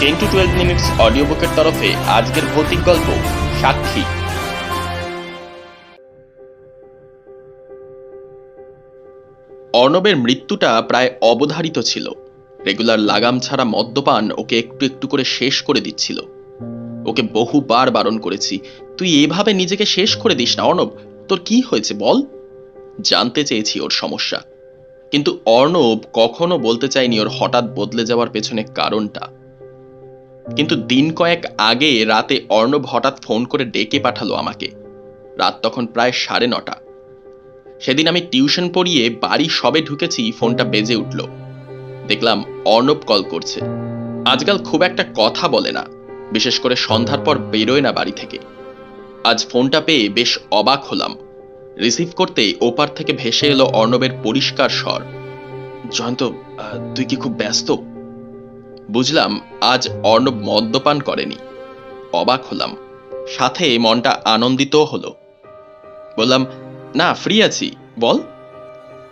Ten to twelve minutes audio বুকের তরফে আজকের ভৌতিক গল্প, সাক্ষী। অর্ণবের মৃত্যুটা প্রায় অবধারিত ছিল। রেগুলার লাগাম ছাড়া মদ্যপান ওকে একটু একটু করে শেষ করে দিচ্ছিল। ওকে বহুবার বারণ করেছি, তুই এভাবে নিজেকে শেষ করে দিস না, অর্ণব। তোর কি হয়েছে, বল? জানতে চেয়েছি ওর সমস্যা। কিন্তু অর্ণব কখনো বলতে চায়নি ওর হঠাৎ বদলে যাওয়ার পেছনে কারণটা। কিন্তু দিন কয়েক আগে রাতে অর্ণব হঠাৎ ফোন করে ডেকে পাঠালো আমাকে। রাত তখন প্রায় সাড়ে নটা। সেদিন আমি টিউশন পড়িয়ে বাড়ি সবে ঢুকেছি, ফোনটা বেজে উঠল। দেখলাম অর্ণব কল করছে। আজকাল খুব একটা কথা বলে না, বিশেষ করে সন্ধ্যার পর বেরোয় না বাড়ি থেকে। আজ ফোনটা পেয়ে বেশ অবাক হলাম। রিসিভ করতে ওপার থেকে ভেসে এলো অর্ণবের পরিষ্কার স্বর। জয়ন্ত তুই কি খুব ব্যস্ত? বুঝলাম আজ অর্ণব মদ্যপান করেনি। অবাক হলাম। সাথে মনটা আনন্দিতও হলো। বললাম, না ফ্রি আছি, বল।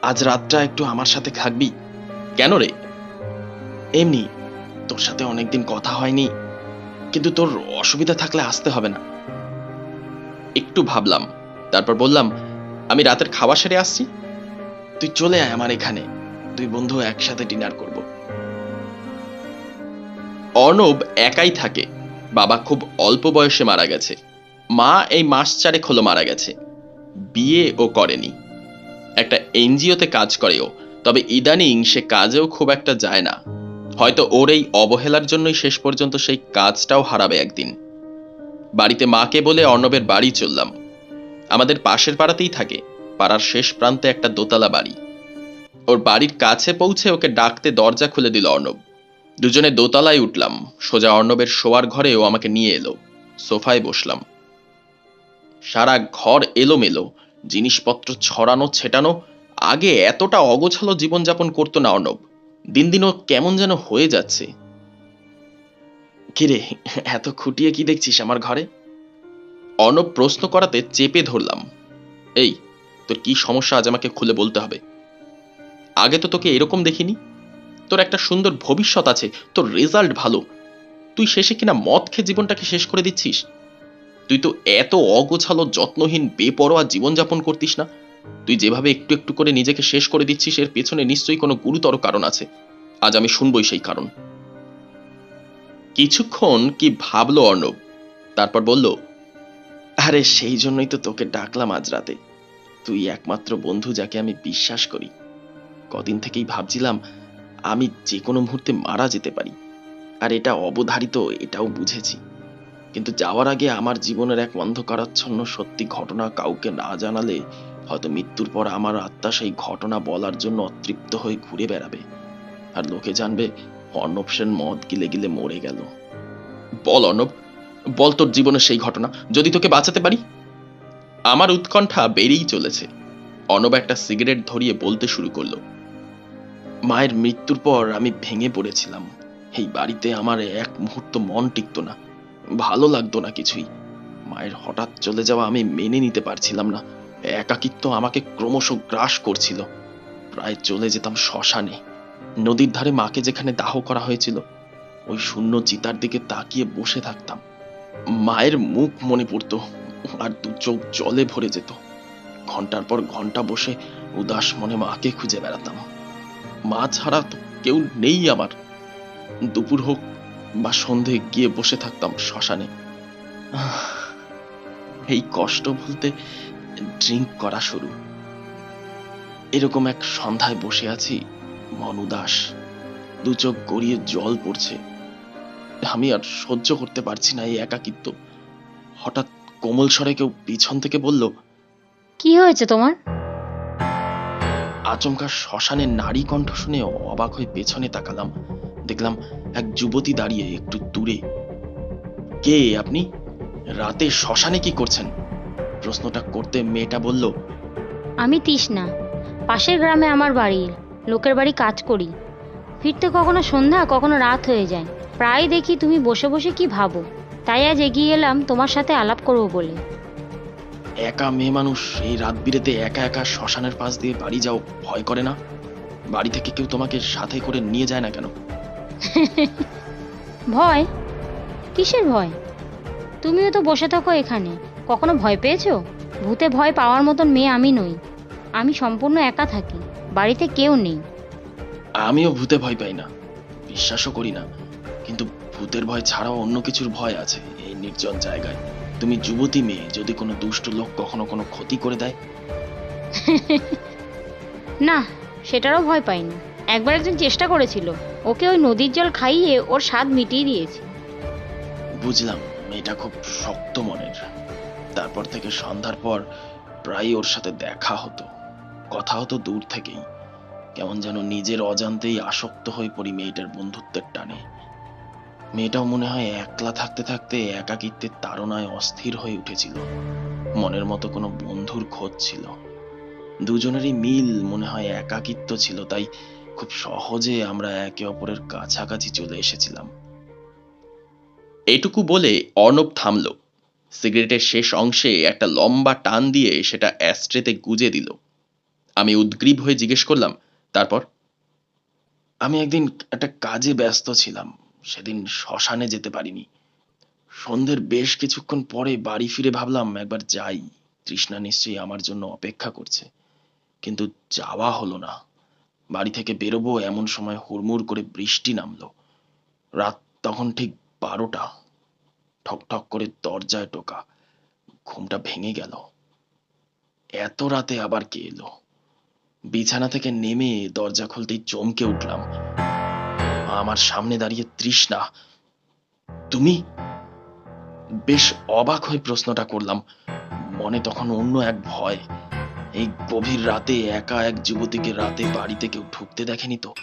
আজ রাতটা একটু আমার সাথে থাকবি কেন রে? এমনি, তোর সাথে অনেকদিন কথা হয়নি, কিন্তু তোর অসুবিধা থাকলে আসতে হবে না। একটু ভাবলাম, তারপর বললাম, আমি রাতের খাওয়া সেরে আসছি। তুই চলে আয় আমার এখানে, দুই বন্ধু একসাথে ডিনার করব। অর্ণব একাই থাকে। বাবা খুব অল্প বয়সে মারা গেছে। মা এই মাস চারেক হলো মারা গেছে। বিয়ে ও করেনি। একটা এনজিওতে কাজ করে ও, তবে ইদানিং সে কাজেও খুব একটা যায় না। হয়তো ওর এই অবহেলার জন্যই শেষ পর্যন্ত সেই কাজটাও হারাবে একদিন। বাড়িতে মাকে বলে অর্ণবের বাড়ি চললাম। আমাদের পাশের পাড়াতেই থাকে। পাড়ার শেষ প্রান্তে একটা দোতলা বাড়ি। ওর বাড়ির কাছে পৌঁছে ওকে ডাকতে দরজা খুলে দিল অর্ণব। দুজনে দোতলায় উঠলাম। সোজা অর্ণবের শোয়ার ঘরেও আমাকে নিয়ে এলো। সোফায় বসলাম। সারা ঘর এলোমেলো। জিনিসপত্র ছড়ানো, ছেটানো, আগে এতটা অগোছালো জীবনযাপন করতো না অর্ণব। দিন দিনও কেমন যেন হয়ে যাচ্ছে। কিরে, এত খুঁটিয়ে কি দেখছিস আমার ঘরে? অর্ণব প্রশ্ন করাতে চেপে ধরলাম। এই, তোর কি সমস্যা আজ আমাকে খুলে বলতে হবে? আগে তো তোকে এরকম দেখিনি। তোর একটা সুন্দর ভবিষ্যৎ আছে, তোর রেজাল্ট ভালো। তুই শেষে কিনা মদ খেয়ে জীবনটাকে শেষ করে দিচ্ছিস? তুই তো এত অগোছালো, যত্নহীন, বেপরোয়া জীবনযাপন করতিস না। তুই যেভাবে একটু একটু করে নিজেকে শেষ করে দিচ্ছিস, এর পেছনে নিশ্চয়ই কোনো গুরুতর কারণ আছে। আজ আমি শুনবই সেই কারণ। কিছুক্ষণ কি ভাবলো অর্ণব? তারপর বলল, আরে, সেই জন্যই তো তোকে ডাকলাম আজ রাতে। তুই একমাত্র বন্ধু যাকে আমি বিশ্বাস করি। কদিন থেকেই ভাবছিলাম আমি যে কোনো মুহূর্তে মারা যেতে পারি। আর এটা অবধারিত, এটাও বুঝেছি। কিন্তু যাওয়ার আগে আমার জীবনের এক অন্ধকারাচ্ছন্ন সত্যি ঘটনা কাউকে না জানালে হয়তো মৃত্যুর পর আমার আত্মা সেই ঘটনা বলার জন্য অতৃপ্ত হয়ে ঘুরে বেড়াবে। আর লোকে জানবে, অর্ণব সেন মদ গিলে গিলে মরে গেল। বল অর্ণব, বল তোর জীবনের সেই ঘটনা, যদি তোকে বাঁচাতে পারি? আমার উৎকণ্ঠা বেড়েই চলেছে। অর্ণব একটা সিগারেট ধরিয়ে বলতে শুরু করল। মায়ের মৃত্যুর পর আমি ভেঙে পড়েছিলাম। এই বাড়িতে আমার এক মুহূর্ত মন টিকতো না। ভালো লাগতো না কিছুই। মায়ের হঠাৎ চলে যাওয়া আমি মেনে নিতে পারছিলাম না। একাকিত্ব আমাকে ক্রমশ গ্রাস করছিল। প্রায় চলে যেতাম শ্মশানে। নদীর ধারে মাকে যেখানে দাহ করা হয়েছিল, ওই শূন্য চিতার দিকে তাকিয়ে বসে থাকতাম। মায়ের মুখ মনে পড়তো, আর দু চোখ জলে ভরে যেত। ঘণ্টার পর ঘণ্টা বসে উদাস মনে মাকে খুঁজে বেড়াতাম। মা ছাড়া তো কেউ নেই আমার। দুপুর হোক বা সন্ধে গিয়ে বসে থাকতাম শ্মশানে। এই কষ্ট বলতে ড্রিঙ্ক করা শুরু। এরকম এক সন্ধ্যায় বসে আছি মন উদাস দু চোখ গড়িয়ে জল পড়ছে। আমি আর সহ্য করতে পারছি না এই একাকিত্ব। হঠাৎ কোমল স্বরে কেউ পিছন থেকে বলল, কি হয়েছে তোমার? আচমকা শ্মশানের নারী কণ্ঠ শুনে অবাক হয়ে পেছনে তাকালাম। দেখলাম এক যুবতী দাঁড়িয়ে একটু দূরে। কে আপনি? রাতে শ্মশানে কি করছেন? প্রশ্নটা করতে মেয়েটা বলল, আমি তৃষ্ণা। পাশের গ্রামে আমার বাড়ি। লোকের বাড়ি কাজ করি। ফিরতে কখনো সন্ধ্যা, কখনো রাত হয়ে যায়। প্রায় দেখি তুমি বসে বসে কি ভাবো। তাই আজ এগিয়ে এলাম তোমার সাথে আলাপ করব বলে। একা মেয়ে মানুষ এই রাত বিরেতে একা একা শ্মশানের পাশ দিয়ে বাড়ি যাও ভয় করে না? বাড়ি থেকে কেউ তোমাকে সাথে করে নিয়ে যায় না কেন? ভয়? কিসের ভয়? তুমিও তো বসে থাকো এখানে। কখনো ভয় পেয়েছ? ভূতে ভয় পাওয়ার মতন মেয়ে আমি নই। আমি সম্পূর্ণ একা থাকি। বাড়িতে কেউ নেই। আমিও ভূতে ভয় পাই না। বিশ্বাসও করি না। কিন্তু ভূতের ভয় ছাড়াও অন্য কিছুর ভয় আছে এই নির্জন জায়গায়। তুমি যুবতী মেয়ে যদি কোনো দুষ্ট লোক কখনো কোনো ক্ষতি করে দেয়? না সেটারও ভয় পাইনি। একবার একজন চেষ্টা করেছিল ওকে ওই নদীর জল খাইয়ে ওর স্বাদ মিটিয়ে দিয়েছি। বুঝলাম মেয়েটা খুব শক্ত মনের। তারপর থেকে সন্ধ্যার পর প্রায় ওর সাথে দেখা হতো কথা হতো দূর থেকেই। কেমন যেন নিজের অজান্তেই আসক্ত হয়ে পড়ি মেয়েটার বন্ধুত্বের টানে। মেয়েটাও মনে হয় একলা থাকতে থাকতে একাকিত্বের তাড়নায় অস্থির হয়ে উঠেছিল। মনের মতো কোনো বন্ধুর খোঁজ ছিল। দুজনেরই মিল মনে হয় একাকিত্ব ছিল, তাই খুব সহজে আমরা একে অপরের কাছাকাছি চলে এসেছিলাম। এটুকু বলে অর্ণব থামল। সিগারেটের শেষ অংশে একটা লম্বা টান দিয়ে সেটা অ্যাস্ট্রেতে গুজে দিল। আমি উদ্গ্রীব হয়ে জিজ্ঞেস করলাম, তারপর? আমি একদিন একটা কাজে ব্যস্ত ছিলাম। সেদিন শ্মশানে যেতে পারিনি। সন্ধ্যের বেশ কিছুক্ষণ পরে বাড়ি ফিরে ভাবলাম, একবার যাই। তৃষ্ণা নিশ্চয়ই আমার জন্য অপেক্ষা করছে। কিন্তু যাওয়া হলো না। বাড়ি থেকে বেরোবো, এমন সময় হুড়মুড় করে বৃষ্টি নামলো। রাত তখন ঠিক বারোটা। ঠক ঠক করে দরজায় টোকা। ঘুমটা ভেঙে গেল। এত রাতে আবার কে এলো? বিছানা থেকে নেমে দরজা খুলতেই চমকে উঠলাম। আমার সামনে দাঁড়িয়ে তৃষ্ণা। তুমি বেশ অবাক হয়ে প্রশ্নটা করলাম। মনে তখন অন্য এক ভয়। এই গভীর রাতে একা এক যুবতীকে রাতে বাড়িতে কেউ ঢুকতে দেখেনি তো?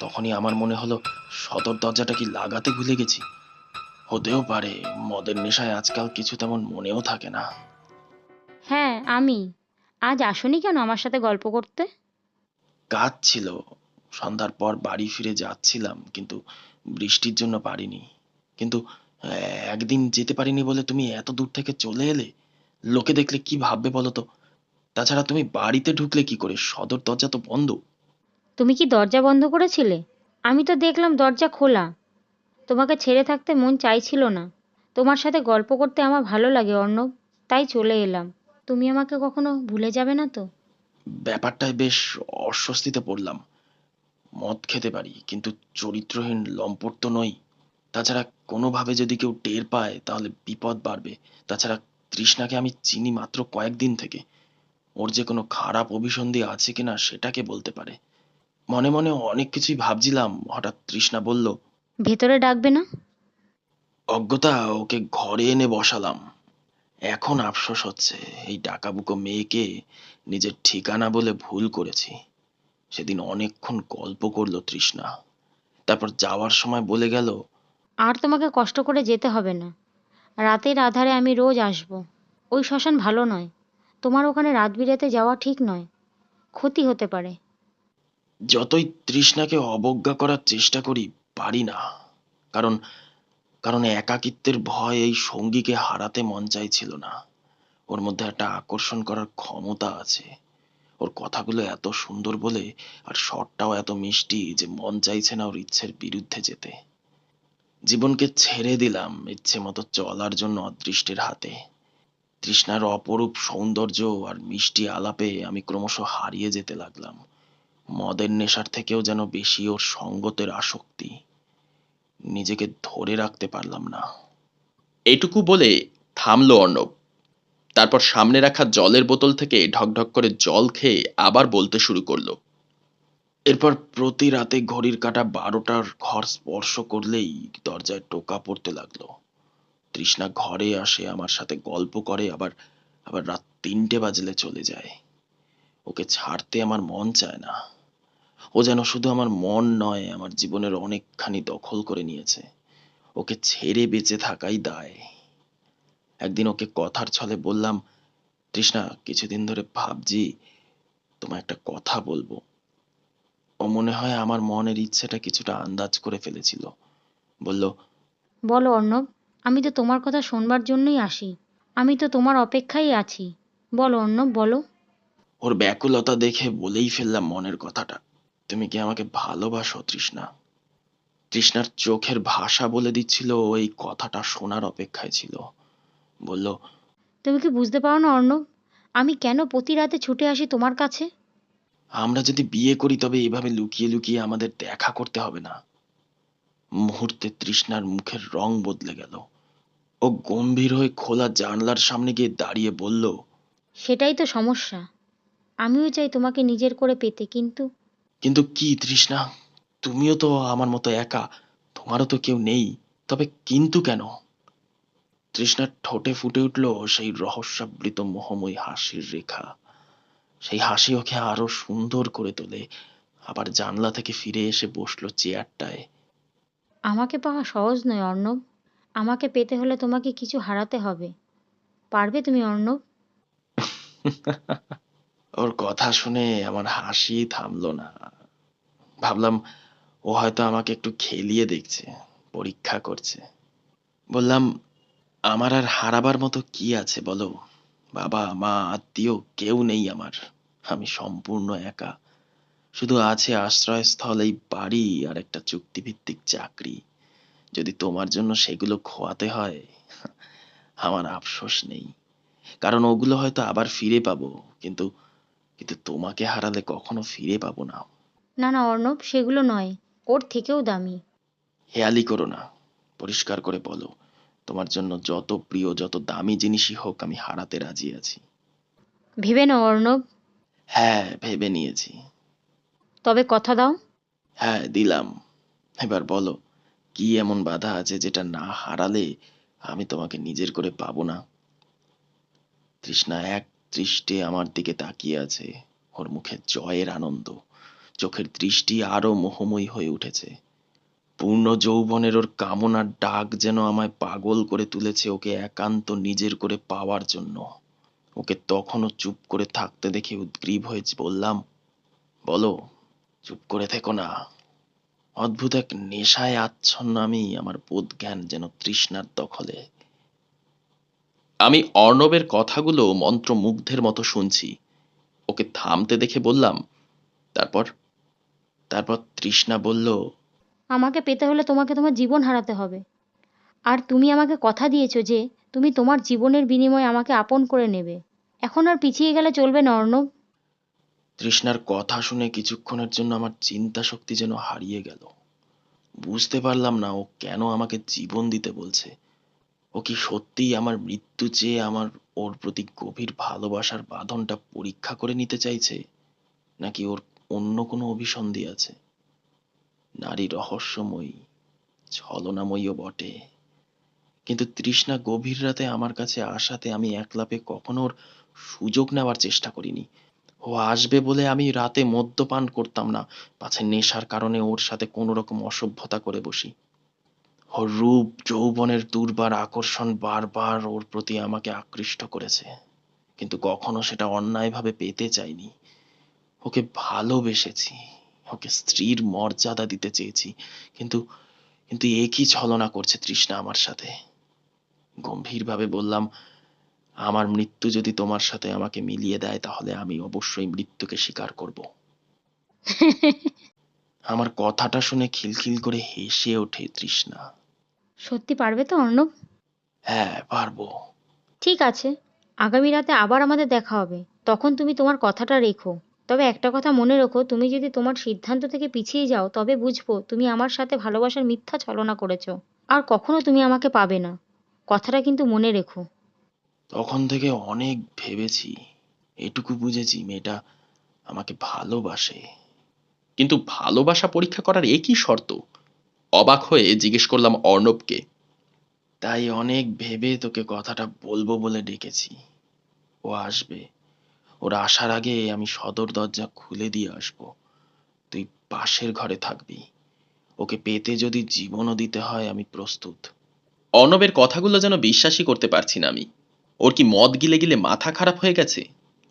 তখনই আমার মনে হলো সদর দরজাটা কি লাগাতে ভুলে গেছি? হতেও পারে মদের নেশায় আজকাল কিছু তেমন মনেও থাকে না। হ্যাঁ আমি। আজ আসনি কেন আমার সাথে গল্প করতে? কাজ ছিল। সন্ধ্যার পর বাড়ি ফিরে যাচ্ছিলাম কিন্তু বৃষ্টির জন্য পারিনি। কিন্তু একদিন যেতে পারিনি বলে তুমি এত দূর থেকে চলে এলে? লোকে দেখলে কি ভাববে বলো তো? তাছাড়া তুমি বাড়িতে ঢুকলে কি করে? সদর দরজা তো বন্ধ। তুমি কি দরজা বন্ধ করেছিলে? আমি তো দেখলাম দরজা খোলা। তোমাকে ছেড়ে থাকতে মন চাইছিল না। তোমার সাথে গল্প করতে আমার ভালো লাগে অর্ণব। তাই চলে এলাম। তুমি আমাকে কখনো ভুলে যাবে না তো? ব্যাপারটায় বেশ অস্বস্তিতে পড়লাম। মদ খেতে পারি কিন্তু চরিত্রহীন লম্পট তো নই। তাছাড়া কোনোভাবে যদি কেউ টের পায় তাহলে বিপদ বাড়বে। তাছাড়া তৃষ্ণাকে আমি চিনি মাত্র কয়েকদিন থেকে। ওর যে কোনো খারাপ অভিসন্ধি আছে কিনা সেটাকে বলতে পারে। মনে মনে অনেক কিছুই ভাবছিলাম হঠাৎ তৃষ্ণা বলল ভেতরে ডাকবে না? অজ্ঞতা ওকে ঘরে এনে বসালাম। এখন আফসোস হচ্ছে এই ডাকাবুকো মেয়েকে নিজের ঠিকানা বলে ভুল করেছি। সেদিন অনেকক্ষণ গল্প করল তৃষ্ণা। তারপর যাওয়ার সময় বলে গেল আর তোমাকে কষ্ট করে যেতে হবে না। রাতের আধারে আমি রোজ আসব। ওই শ্মশান ভালো নয়। তোমার ওখানে রাত বিরাতে যাওয়া ঠিক নয়। ক্ষতি হতে পারে। যতই তৃষ্ণাকে অবজ্ঞা করার চেষ্টা করি পারি না। কারণ কারণ একাকিত্বের ভয় এই সঙ্গীকে হারাতে মন চাইছিল না। ওর মধ্যে একটা আকর্ষণ করার ক্ষমতা আছে। ওর কথাগুলো এত সুন্দর বলে আর স্বরটাও এত মিষ্টি যে মন চাইছে না ওর ইচ্ছের বিরুদ্ধে যেতে। জীবনকে ছেড়ে দিলাম ইচ্ছে মতো চলার জন্য অদৃষ্টের হাতে। তৃষ্ণার অপরূপ সৌন্দর্য আর মিষ্টি আলাপে আমি ক্রমশ হারিয়ে যেতে লাগলাম। মদের নেশার থেকেও যেন বেশি ওর সঙ্গতের আসক্তি। নিজেকে ধরে রাখতে পারলাম না। এটুকু বলে থামলো অর্ণব। তারপর সামনে রাখা জলের বোতল থেকে ঢকঢক করে জল খেয়ে আবার বলতে শুরু করল। এরপর প্রতি রাতে ঘড়ির কাঁটা বারোটার ঘর স্পর্শ করলেই দরজায় টোকা পড়তে লাগল। তৃষ্ণা ঘরে আসে, আমার সাথে গল্প করে, আবার আবার রাত তিনটে বাজলে চলে যায়। ওকে ছাড়তে আমার মন চায় না। ও যেন শুধু আমার মন নয়, আমার জীবনের অনেকখানি দখল করে নিয়েছে। ওকে ছেড়ে বেঁচে থাকাই দায়। একদিন ওকে কথার ছলে বললাম তৃষ্ণা কিছুদিন ধরে ভাবছি তোমায় একটা কথা বলব। ও মনে হয় আমার মনের ইচ্ছেটা কিছুটা আন্দাজ করে ফেলেছিল। বলল বলো অর্ণব আমি তো তোমার কথা শোনবার জন্যই আসি। আমি তো তোমার অপেক্ষায় আছি। বলো অর্ণব বলো। ওর ব্যাকুলতা দেখে বলেই ফেললাম মনের কথাটা। তুমি কি আমাকে ভালোবাসো তৃষ্ণা? তৃষ্ণার চোখের ভাষা বলে দিচ্ছিল ও এই কথাটা শোনার অপেক্ষায় ছিল। বলল তুমি কি বুঝতে পারো না অর্ণব? আমি কেন প্রতি রাতে ছুটে আসি তোমার কাছে? আমরা যদি বিয়ে করি তবে এভাবে লুকিয়ে লুকিয়ে আমাদের দেখা করতে হবে না। মুহূর্তে তৃষ্ণার মুখের রং বদলে গেল। ও গম্ভীর হয়ে খোলা জানলার সামনে গিয়ে দাঁড়িয়ে বলল সেটাই তো সমস্যা। আমিও চাই তোমাকে নিজের করে পেতে কিন্তু? কিন্তু কি তৃষ্ণা? তুমিও তো আমার মতো একা তোমারও তো কেউ নেই। তবে কিন্তু কেন? তৃষ্ণার ঠোঁটে ফুটে উঠল সেই রহস্যাবৃত মোহময় হাসির রেখা। সেই হাসি ওকে আরও সুন্দর করে তোলে। আবার জানলা থেকে ফিরে এসে বসল চেয়ারটায়। আমাকে পাওয়া সহজ নয় অর্ণব। আমাকে পেতে হলে তোমাকে কিছু হারাতে হবে। পারবে তুমি অর্ণব? ওর কথা শুনে আমার হাসি থামলো না। ভাবলাম ও হয়তো আমাকে একটু খেলিয়ে দেখছে পরীক্ষা করছে। বললাম আমার আর হারাবার মতো কি আছে বলো? বাবা মা আত্মীয় কেউ নেই আমার। আমি সম্পূর্ণ একা। শুধু আছে আশ্রয়স্থল এই বাড়ি আর একটা চুক্তিভিত্তিক চাকরি। যদি তোমার জন্য সেগুলো খোয়াতে হয় আমার আফসোস নেই। কারণ ওগুলো হয়তো আবার ফিরে পাবো কিন্তু কিন্তু তোমাকে হারালে কখনো ফিরে পাবো না। না না অর্ণব সেগুলো নয়। ওর থেকেও দামি। হেয়ালি করো না। পরিষ্কার করে বলো। তোমার জন্য যত প্রিয় যত দামি জিনিসই হোক আমি হারাতে রাজি আছি। ভেবে নাও অর্ণব। হ্যাঁ ভেবে নিয়েছি। তবে কথা দাও। হ্যাঁ দিলাম। এবার বলো কি এমন বাধা আছে যেটা না হারালে আমি তোমাকে নিজের করে পাবো না? তৃষ্ণা এক দৃষ্টে আমার দিকে তাকিয়ে আছে। ওর মুখে জয়ের আনন্দ। চোখের দৃষ্টি আরও মোহময়ী হয়ে উঠেছে। পূর্ণ যৌবনের ওর কামনার ডাক যেন আমায় পাগল করে তুলেছে ওকে একান্ত নিজের করে পাওয়ার জন্য। ওকে তখনও চুপ করে থাকতে দেখে উদ্গ্রীব হয়ে বললাম, বলো, চুপ করে থেকো না। অদ্ভুত এক নেশায় আচ্ছন্ন আমি, আমার বোধ জ্ঞান যেন তৃষ্ণার দখলে। আমি অর্ণবের কথাগুলো মন্ত্রমুগ্ধের মতো শুনছি। ওকে থামতে দেখে বললাম, তারপর? তারপর তৃষ্ণা বলল আমাকে পেতে হলে তোমাকে তোমার জীবন হারাতে হবে। আর তুমি আমাকে কথা দিয়েছ যে, তুমি তোমার জীবনের বিনিময়ে আমাকে আপন করে নেবে। এখন আর পিছিয়ে গেলে চলবে না, অর্ণব। তৃষ্ণার কথা শুনে কিছুক্ষণের জন্য আমার চিন্তা শক্তি যেন হারিয়ে গেল। বুঝতে পারলাম না ও কেন আমাকে জীবন দিতে বলছে। ও কি সত্যিই আমার মৃত্যু চেয়ে আমার ওর প্রতি গভীর ভালোবাসার বাঁধনটা পরীক্ষা করে নিতে চাইছে? নাকি ওর অন্য কোনো অভিসন্ধি আছে? নারী রহস্যময়ী, ছলনাময়ীও বটে। কিন্তু তৃষ্ণা গভীর রাতে আমার কাছে আসাতে আমি একলাপে কখনো সুযোগ নেওয়ার চেষ্টা করিনি। ও আসবে বলে আমি রাতে মদ্যপান করতাম না, পাছে নেশার কারণে ওর সাথে কোনো রকম অসভ্যতা করে বসি। ওর রূপ, যৌবনের দুর্বার আকর্ষণ বারবার ওর প্রতি আমাকে আকৃষ্ট করেছে। কিন্তু কখনো সেটা অন্যায়ভাবে পেতে চাইনি। ওকে ভালোবেসেছি। ওকে স্ত্রীর মর্যাদা দিতে চেয়েছি। কিন্তু কিন্তু একই ছলনা করছে তৃষ্ণা আমার সাথে? গম্ভীরভাবে বললাম আমার মৃত্যু যদি তোমার সাথে আমাকে মিলিয়ে দেয় তাহলে আমি অবশ্যই মৃত্যুকে স্বীকার করব। আমার কথাটা শুনে খিলখিল করে হেসে ওঠে তৃষ্ণা। সত্যি পারবে তো অর্ণব? হ্যাঁ পারব। ঠিক আছে। আগামী রাতে আবার আমাদের দেখা হবে। তখন তুমি তোমার কথাটা রেখো। তবে একটা কথা মনে রেখো, তুমি যদি তোমার সিদ্ধান্ত থেকে পিছিয়ে যাও, তবে বুঝব তুমি আমার সাথে ভালোবাসার মিথ্যা ছলনা করেছ। আর কখনো তুমি আমাকে পাবে না। কথাটা কিন্তু মনে রেখো। তখন থেকে অনেক ভেবেছি, এটুকু বুঝেছি মেয়েটা আমাকে ভালোবাসে। কিন্তু ভালোবাসা পরীক্ষা করার একই শর্ত? অবাক হয়ে জিজ্ঞেস করলাম অর্ণবকে। তাই অনেক ভেবে তোকে কথাটা বলব বলে ডেকেছি। ও আসবে। ওর আসার আগে আমি সদর দরজা খুলে দিয়ে আসব। তুই পাশের ঘরে থাকবি। ওকে পেতে যদি জীবনও দিতে হয় আমি প্রস্তুত। অর্ণবের কথাগুলো যেন বিশ্বাসই করতে পারছি না আমি। ওর কি মদ গিলে গিলে মাথা খারাপ হয়ে গেছে?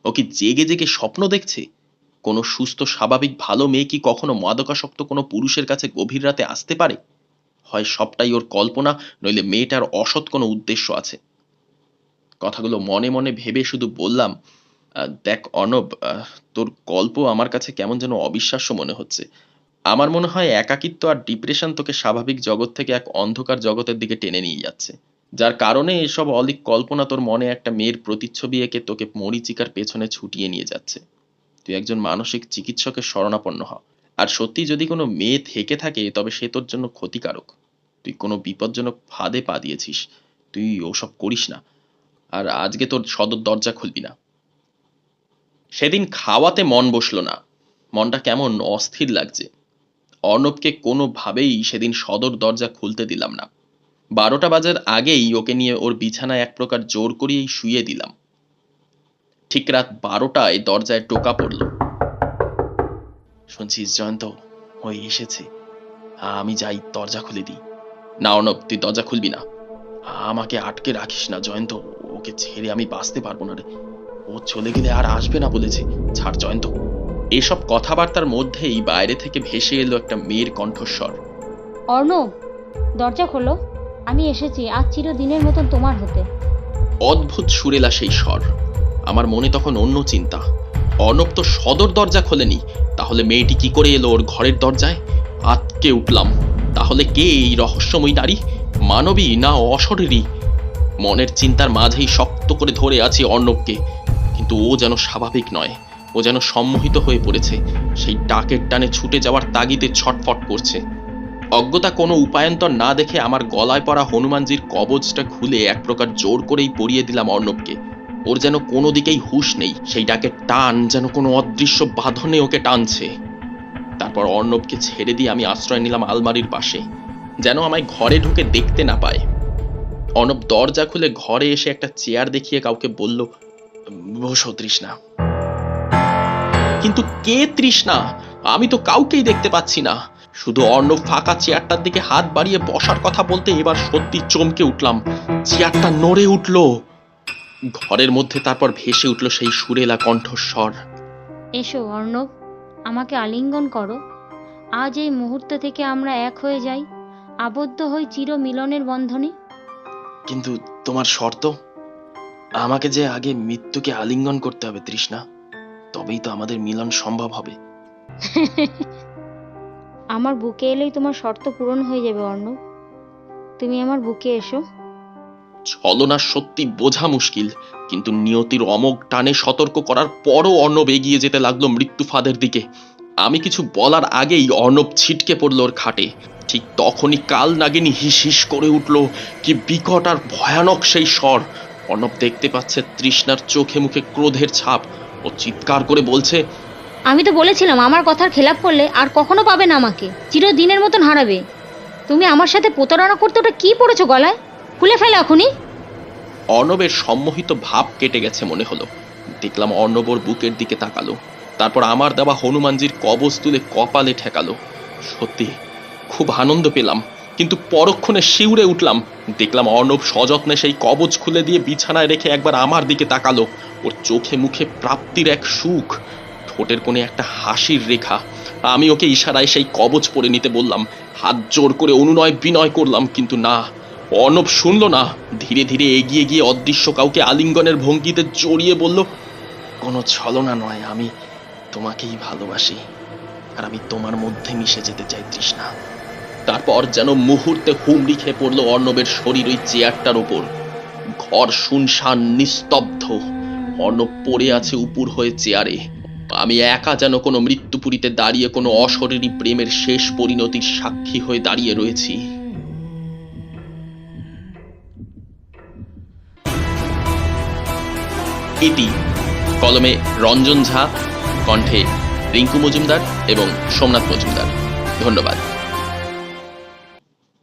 ও কি জেগে জেগে স্বপ্ন দেখছে? কোনো সুস্থ স্বাভাবিক ভালো মেয়ে কি কখনো মাদকাসক্ত কোনো পুরুষের কাছে গভীর রাতে আসতে পারে? হয় সবটাই ওর কল্পনা নইলে মেয়েটার অসৎ কোনো উদ্দেশ্য আছে? কথাগুলো মনে মনে ভেবে শুধু বললাম "আহ, দেখ আহ, তোর গল্প আমার কাছে কেমন যেন অবিশ্বাস্য মনে হচ্ছে। আমার মনে হয় একাকিত্ব আর ডিপ্রেশন তোকে স্বাভাবিক জগৎ থেকে এক অন্ধকার জগতের দিকে টেনে নিয়ে যাচ্ছে। যার কারণে এসব অলিক কল্পনা তোর মনে একটা মেয়ের প্রতিচ্ছবি এঁকে তোকে মরিচিকার পেছনে ছুটিয়ে নিয়ে যাচ্ছে। তুই একজন মানসিক চিকিৎসকের শরণাপন্ন হ। আর সত্যি যদি কোনো মেয়ে থেকে থাকে তবে সে তোর জন্য ক্ষতিকারক। তুই কোনো বিপজ্জনক ফাঁদে পা দিয়েছিস। তুই ওসব করিস না। আর আজকে তোর সদর দরজা খুলবি না। সেদিন খাওয়াতে মন বসল না। মনটা কেমন অস্থির লাগছে। অর্ণবকে কোনোভাবেই সেদিন সদর দরজা খুলতে দিলাম না। বারোটা বাজার আগেই ওকে নিয়ে ওর বিছানায় এক প্রকার জোর করিয়েই শুয়ে দিলাম। ঠিক রাত বারোটায় দরজায় টোকা পড়ল। শুনছিস জয়ন্ত? ওই এসেছে। আমি যাই দরজা খুলে দিই। না অর্ণব, তুই দরজা খুলবি না। আমাকে আটকে রাখিস না জয়ন্ত। ওকে ছেড়ে আমি বাঁচতে পারব না রে। ও চলে গেলে আর আসবে না বলেছে। ছাড় জয়ন্ত। এসব কথাবার্তার মধ্যেই বাইরে থেকে ভেসে এলো একটা মেয়ের কণ্ঠস্বর। অর্ণব দরজা খোলো। আমি এসেছি আজ চিরদিনের মতন তোমার হতে। অদ্ভুত সুরেলা সেই স্বর। আমার মনে তখন অন্য চিন্তা। অর্ণব তো সদর দরজা খোলেনি। তাহলে মেয়েটি কি করে এলো ওর ঘরের দরজায়? আতকে উঠলাম। তাহলে কে এই রহস্যময়ী নারী? মানবী না অশরীরী? মনের চিন্তার মাঝেই শক্ত করে ধরে আছি অর্ণবকে। কিন্তু ও যেন স্বাভাবিক নয়। ও যেন সম্মোহিত হয়ে পড়েছে। সেই ডাকের টানে ছুটে যাওয়ার তাগিদে ছটফট করছে। অজ্ঞতা কোনো উপায়ন্তর না দেখে আমার গলায় পড়া হনুমানজির কবচটা খুলে এক প্রকার জোর করেই পরিয়ে দিলাম অর্ণবকে। ওর যেন কোনো দিকেই হুঁশ নেই। সেই ডাকের টান যেন কোনো অদৃশ্য বাঁধনে ওকে টানছে। তারপর অর্ণবকে ছেড়ে দিয়ে আমি আশ্রয় নিলাম আলমারির পাশে, যেন আমায় ঘরে ঢুকে দেখতে না পায়। অর্ণব দরজা খুলে ঘরে এসে একটা চেয়ার দেখিয়ে কাউকে বলল বসো তৃষ্ণা। কিন্তু কে তৃষ্ণা? আমি তো কাউকেই দেখতে পাচ্ছি না। শুধু অর্ণব ফাঁকা চেয়ারটার দিকে হাত বাড়িয়ে বসার কথা বলতে এবার সত্যি চমকে উঠলাম। চেয়ারটা নড়ে উঠল। ঘরের মধ্যে তারপর ভেসে উঠল সেই সুরেলা কণ্ঠস্বর। এসো অর্ণব আমাকে আলিঙ্গন করো। আজ এই মুহূর্ত থেকে আমরা এক হয়ে যাই। আবদ্ধ হই চির মিলনের বন্ধনে। কিন্তু তোমার শর্ত? আমাকে যে আগে মৃত্যুকে আলিঙ্গন করতে হবে তৃষ্ণা। তবেই তো আমাদের মিলন সম্ভব হবে। আমার বুকে এলেই তোমার শর্ত পূরণ হয়ে যাবে অর্ণব। তুমি আমার বুকে এসো। ছলনা সত্যি বোঝা মুশকিল কিন্তু নিয়তির অমোঘ টানে সতর্ক করার পরও অর্ণব এগিয়ে যেতে লাগল মৃত্যু ফাঁদের দিকে। আমি কিছু বলার আগেই অর্ণব ছিটকে পড়ল ওর খাটে। ঠিক তখনই কাল নাগিনী হিস হিস করে উঠল কি বিকট আর ভয়ানক সেই স্বর। অর্ণব দেখতে পাচ্ছে তৃষ্ণার চোখে মুখে ক্রোধের ছাপ ও চিৎকার করে বলছে আমি তো বলেছিলাম আমার কথার খেলাপ করলে আর কখনো পাবে না আমাকে। চিরদিনের মতন হারাবে। তুমি আমার সাথে প্রতারণা করতে ওটা কি পড়েছো গলায়? খুলে ফেলে এখনই। অর্ণবের সম্মোহিত ভাব কেটে গেছে মনে হলো। দেখলাম অর্ণবর বুকের দিকে তাকালো। তারপর আমার দেওয়া হনুমানজির কবজ তুলে কপালে ঠেকালো। সত্যি খুব আনন্দ পেলাম। কিন্তু পরক্ষণে শিউরে উঠলাম। দেখলাম অর্ণব সযত্নে সেই কবজ খুলে দিয়ে বিছানায় রেখে একবার আমার দিকে তাকালো। ওর চোখে মুখে প্রাপ্তির এক সুখ, ঠোঁটের কোণে একটা হাসির রেখা। আমি ওকে ইশারায় সেই কবজ পরে নিতে বললাম। হাত জোর করে অনুনয় বিনয় করলাম, কিন্তু না, অর্ণব শুনল না। ধীরে ধীরে এগিয়ে গিয়ে অদৃশ্য কাউকে আলিঙ্গনের ভঙ্গিতে জড়িয়ে বলল, কোনো ছলনা নয়, আমি তোমাকেই ভালোবাসি। আর আমি তোমার মধ্যে মিশে যেতে চাই তৃষ্ণা। তারপর যেন মুহূর্তে হুমড়ি খেয়ে পড়ল অর্ণবের শরীর ওই চেয়ারটার ওপর। ঘর শুনশান নিস্তব্ধ। অর্ণব পড়ে আছে উপুর হয়ে চেয়ারে। আমি একা যেন কোনো মৃত্যুপুরীতে দাঁড়িয়ে কোনো অশরীরী প্রেমের শেষ পরিণতির সাক্ষী হয়ে দাঁড়িয়ে রয়েছি। ইতি কলমে রঞ্জন ঝা, কণ্ঠে রিঙ্কু মজুমদার এবং সোমনাথ মজুমদার। ধন্যবাদ।